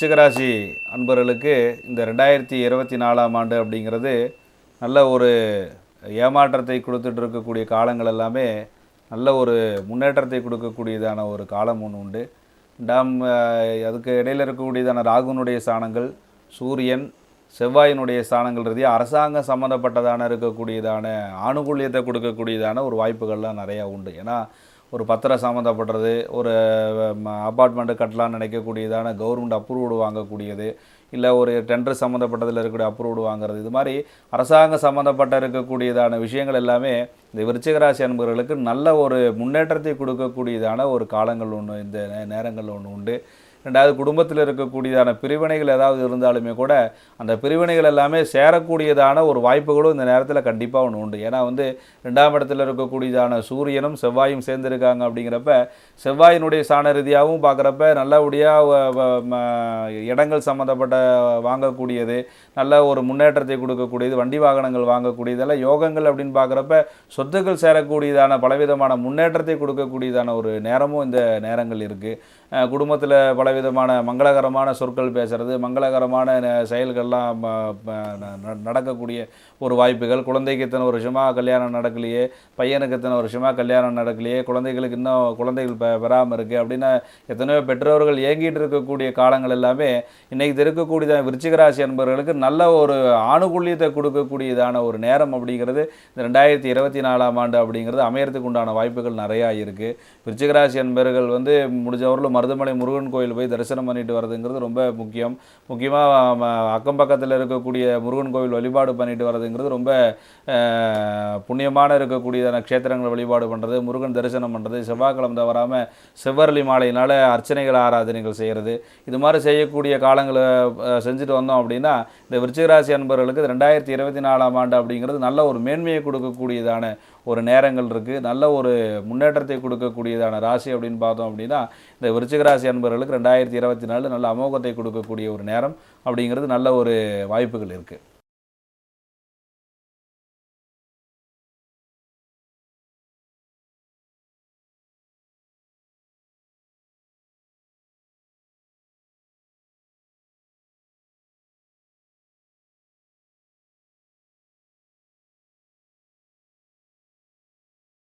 விருச்சிகராசி அன்பர்களுக்கு இந்த ரெண்டாயிரத்தி இருபத்தி நாலாம் ஆண்டு அப்படிங்கிறது நல்ல ஒரு ஏமாற்றத்தை கொடுத்துட்டு இருக்கக்கூடிய காலங்கள் எல்லாமே நல்ல ஒரு முன்னேற்றத்தை கொடுக்கக்கூடியதான ஒரு காலம் ஒன்று உண்டு. டாம் அதுக்கு இடையில் இருக்கக்கூடியதான ராகுனுடைய ஸ்தானங்கள் சூரியன் செவ்வாயினுடைய ஸ்தானங்கள் ரீதியாக அரசாங்கம் சம்மந்தப்பட்டதான இருக்கக்கூடியதான ஆணுகூல்யத்தை கொடுக்கக்கூடியதான ஒரு வாய்ப்புகள்லாம் நிறையா உண்டு. ஏன்னா ஒரு பத்திரம் சம்மந்தப்படுறது ஒரு அப்பார்ட்மெண்ட்டு கட்டலாம்னு நினைக்கக்கூடியதான கவர்மெண்ட் அப்ரூவ்டு வாங்கக்கூடியது இல்லை ஒரு டெண்டர் சம்மந்தப்பட்டதில் இருக்கக்கூடிய அப்ரூவ்டு வாங்குறது. இது மாதிரி அரசாங்கம் சம்மந்தப்பட்ட இருக்கக்கூடியதான விஷயங்கள் எல்லாமே இந்த விருச்சிகராசி அன்பர்களுக்கு நல்ல ஒரு முன்னேற்றத்தை கொடுக்கக்கூடியதான ஒரு காலங்கள் ஒன்று இந்த நேரங்கள் ஒன்று உண்டு. ரெண்டாவது குடும்பத்தில் இருக்கக்கூடியதான பிரிவினைகள் ஏதாவது இருந்தாலுமே கூட அந்த பிரிவினைகள் எல்லாமே சேரக்கூடியதான ஒரு வாய்ப்புகளும் இந்த நேரத்தில் கண்டிப்பாக ஒன்று உண்டு. ஏன்னா வந்து ரெண்டாம் இடத்துல இருக்கக்கூடியதான சூரியனும் செவ்வாயும் சேர்ந்துருக்காங்க அப்படிங்கிறப்ப செவ்வாயினுடைய சாண ரீதியாகவும் பார்க்குறப்ப நல்லபடியாக இடங்கள் சம்மந்தப்பட்ட வாங்கக்கூடியது நல்ல ஒரு முன்னேற்றத்தை கொடுக்கக்கூடியது வண்டி வாகனங்கள் வாங்கக்கூடியதெல்லாம் யோகங்கள் அப்படின்னு பார்க்குறப்ப சொத்துக்கள் சேரக்கூடியதான பலவிதமான முன்னேற்றத்தை கொடுக்கக்கூடியதான ஒரு நேரமும் இந்த நேரங்கள் இருக்குது குடும்பத்தில் பலவிதமான மங்களகரமான சொற்கள் பேசுகிறது மங்களகரமான ந- செயல்கள்லாம் ந- நடக்கக்கூடிய ஒரு வாய்ப்புகள். குழந்தைக்கு இத்தனை வருஷமாக கல்யாணம் நடக்கலையே பையனுக்கு இத்தனை வருஷமாக கல்யாணம் நடக்கலையே குழந்தைகளுக்கு இன்னும் குழந்தைகள் பெறாமல் இருக்குது அப்படின்னு எத்தனையோ பெற்றோர்கள் ஏங்கிட்டு இருக்கக்கூடிய காலங்கள் எல்லாமே இன்னைக்கு இருக்கக்கூடிய விருச்சிகராசி என்பவர்களுக்கு நல்ல ஒரு ஆணுகூல்யத்தை கொடுக்கக்கூடியதான ஒரு நேரம் அப்படிங்கிறது இந்த ரெண்டாயிரத்தி இருபத்தி நாலாம் ஆண்டு அப்படிங்கிறது அமையறதுக்கு உண்டான வாய்ப்புகள் நிறையா இருக்குது விருச்சிகராசி என்பவர்கள் வந்து முடிஞ்சவர்களும் மருதமலை முருகன் கோயில் போய் தரிசனம் பண்ணிட்டு வரதுங்கிறது ரொம்ப முக்கியம். முக்கியமாக அக்கம் பக்கத்தில் இருக்கக்கூடிய முருகன் கோவில் வழிபாடு பண்ணிட்டு வரதுங்கிறது ரொம்ப புண்ணியமான இருக்கக்கூடியதான க்ஷேத்திரங்களை வழிபாடு பண்ணுறது முருகன் தரிசனம் பண்ணுறது செவ்வாய்க்கிழமை தவறாமல் செவ்வரளி மாலையினால் அர்ச்சனைகள் ஆராதனைகள் செய்கிறது இது மாதிரி செய்யக்கூடிய காலங்களை செஞ்சுட்டு வந்தோம் அப்படின்னா இந்த விருச்சிகராசி அன்பர்களுக்கு ரெண்டாயிரத்தி இருபத்தி நாலாம் ஆண்டு அப்படிங்கிறது நல்ல ஒரு மேன்மையை கொடுக்கக்கூடியதான ஒரு நேரங்கள் இருக்குது நல்ல ஒரு முன்னேற்றத்தை கொடுக்கக்கூடியதான ராசி அப்படின்னு பார்த்தோம் அப்படின்னா இந்த விருச்சிகராசி அன்பர்களுக்கு ரெண்டாயிரத்தி இருபத்தி நாலு நல்ல அமோகத்தை கொடுக்கக்கூடிய ஒரு நேரம் அப்படிங்கிறது நல்ல ஒரு வாய்ப்புகள் இருக்குது